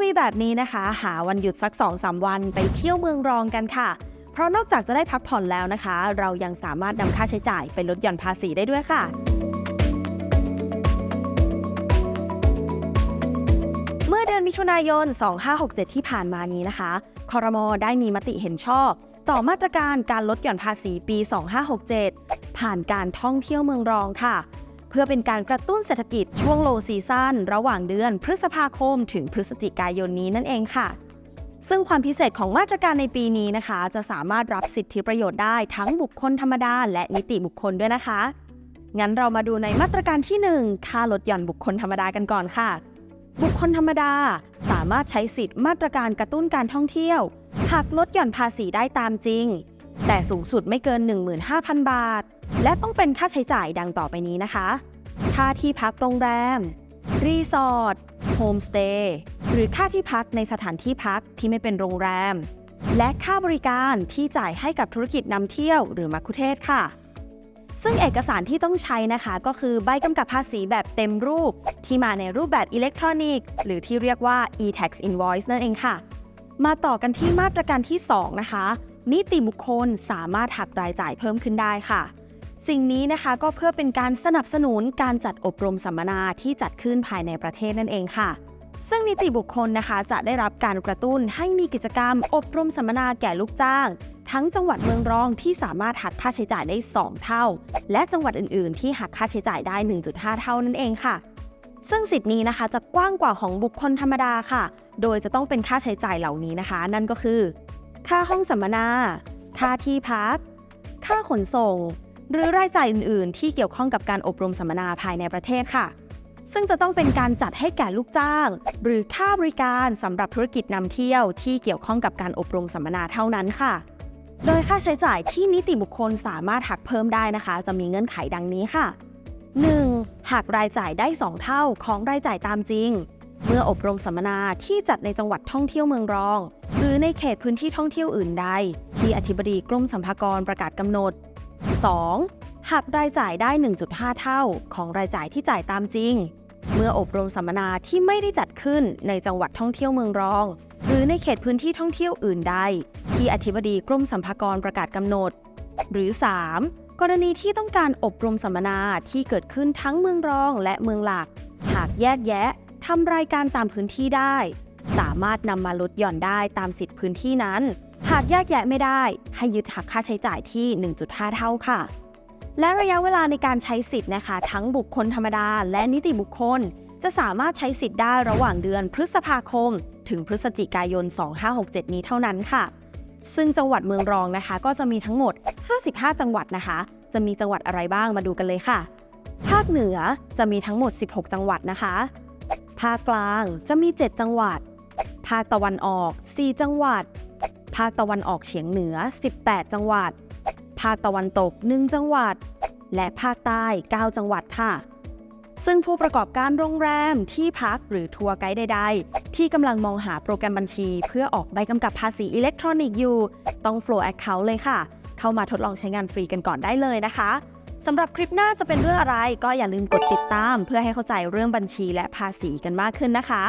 ปีแบบนี้นะคะ หาวันหยุดสัก 2-3 วันไปเที่ยวเมืองรองกันค่ะ เพราะนอกจากจะได้พักผ่อนแล้วนะคะ เรายังสามารถนำค่าใช้จ่ายไปลดหย่อนภาษีได้ด้วยค่ะ เมื่อเดือนมิถุนายน 2567 ที่ผ่านมานี้นะคะคอรมอได้มีมติเห็นชอบ ต่อมาตรการการลดหย่อนภาษีปี 2567 ผ่านการท่องเที่ยวเมืองรองค่ะ พื่อเป็นการกระตุ้นเศรษฐกิจช่วงโลซีซั่นระหว่างเดือนพฤษภาคม ถึงพฤศจิกายนนี้นั่นเองค่ะซึ่งความพิเศษของมาตรการในปีนี้นะคะ จะสามารถรับสิทธิประโยชน์ได้ทั้งบุคคลธรรมดา และนิติบุคคลด้วยนะคะ งั้นเรามาดูในมาตรการที่ 1 ค่าลดหย่อนบุคคลธรรมดากันก่อนค่ะ บุคคลธรรมดาสามารถใช้สิทธิ์มาตรการกระตุ้นการท่องเที่ยวหากลดหย่อนภาษีได้ตามจริง แต่สูงสุดไม่เกิน 15,000 บาท และต้องเป็นค่าใช้จ่ายดังต่อไปนี้นะคะ ค่าที่พักโรงแรม รีสอร์ท โฮมสเตย์ หรือค่าที่พักในสถานที่พักที่ไม่เป็นโรงแรม และค่าบริการที่จ่ายให้กับธุรกิจนำเที่ยวหรือมัคคุเทศค่ะ ซึ่งเอกสารที่ต้องใช้นะคะก็คือใบกำกับภาษีแบบเต็มรูป ที่มาในรูปแบบอิเล็กทรอนิกส์ หรือที่เรียกว่า e-tax invoice นั่นเองค่ะ มาต่อกันที่มาตรการที่ 2 นะคะ นิติบุคคลสามารถหักรายจ่ายเพิ่มขึ้นได้ค่ะ สิ่งนี้นะคะก็เพื่อเป็นการสนับสนุนการจัดอบรมสัมมนาที่จัดขึ้นภายในประเทศนั่นเองค่ะ ซึ่งนิติบุคคลนะคะจะได้รับการกระตุ้นให้มีกิจกรรม อบรมสัมมนาแก่ลูกจ้าง ทั้งจังหวัดเมืองรองที่สามารถหักค่าใช้จ่ายได้ 2 เท่า และจังหวัดอื่นๆ ที่หักค่าใช้จ่ายได้ 1.5 เท่านั่นเองค่ะซึ่งสิทธิ์นี้นะคะจะกว้างกว่าของบุคคลธรรมดาค่ะ โดยจะต้องเป็นค่าใช้จ่ายเหล่านี้นะคะ นั่นก็คือ ค่าห้องสัมมนา ค่าที่พัก ค่าขนส่ง หรือรายจ่ายอื่น ๆ ที่เกี่ยวข้องกับการอบรมสัมมนาภายในประเทศค่ะ ซึ่งจะต้องเป็นการจัดให้แก่ลูกจ้าง หรือค่าบริการสำหรับธุรกิจนำเที่ยวที่เกี่ยวข้องกับการอบรมสัมมนาเท่านั้นค่ะ โดยค่าใช้จ่ายที่นิติบุคคลสามารถหักเพิ่มได้นะคะ จะมีเงื่อนไขดังนี้ค่ะ 1. หากรายจ่ายได้ 2 เท่าของรายจ่ายตามจริง เมื่ออบรมสัมมนาที่จัดในจังหวัดท่องเที่ยวเมืองรอง หรือในเขตพื้นที่ท่องเที่ยวอื่นใด ที่อธิบดีกรมสรรพากรประกาศกำหนด 2. หากรายจ่ายได้ 1.5 เท่า ของรายจ่ายที่จ่ายตามจริง เมื่ออบรมสัมมนาที่ไม่ได้จัดขึ้นในจังหวัดท่องเที่ยวเมืองรอง หรือในเขตพื้นที่ท่องเที่ยวอื่นใด ที่อธิบดีกรมสรรพากรประกาศกำหนด หรือ 3. กรณีที่ต้องการอบรมสัมมนาที่เกิดขึ้นทั้งเมืองรองและเมืองหลัก หากแยกแยะทำรายการตามพื้นที่ได้ สามารถนำมาลดหย่อนได้ตามสิทธิพื้นที่นั้น หากแยกแยะไม่ได้ ให้ยึดหักค่าใช้จ่ายที่ 1.5 เท่าค่ะ และระยะเวลาในการใช้สิทธิ์นะคะ ทั้งบุคคลธรรมดา และนิติบุคคล จะสามารถใช้สิทธิ์ได้ระหว่างเดือนพฤษภาคม ถึงพฤศจิกายน 2567 นี้เท่านั้นค่ะ ซึ่งจังหวัดเมืองรองนะคะ ก็จะมีทั้งหมด 55 จังหวัดนะคะ จะมีจังหวัดอะไรบ้างมาดูกันเลยค่ะ ภาคเหนือจะมีทั้งหมด 16 จังหวัดนะคะ ภาคกลางจะมี 7 จังหวัด ภาคตะวันออก 4 จังหวัด ภาคตะวันออกเฉียงเหนือ 18 จังหวัด ภาคตะวันตก 1 จังหวัด และภาคใต้ 9 จังหวัดค่ะ ซึ่งผู้ประกอบการโรงแรมที่พักหรือทัวร์ไกด์ใด ๆ ที่กำลังมองหาโปรแกรมบัญชี เพื่อออกใบกำกับภาษีอิเล็กทรอนิกส์อยู่ ต้อง Flow Account เลยค่ะ เข้ามาทดลองใช้งานฟรีกันก่อนได้เลยนะคะสำหรับคลิปหน้าจะเป็นเรื่องอะไร ก็อย่าลืมกดติดตาม เพื่อให้เข้าใจเรื่องบัญชีและภาษีกันมากขึ้นนะคะ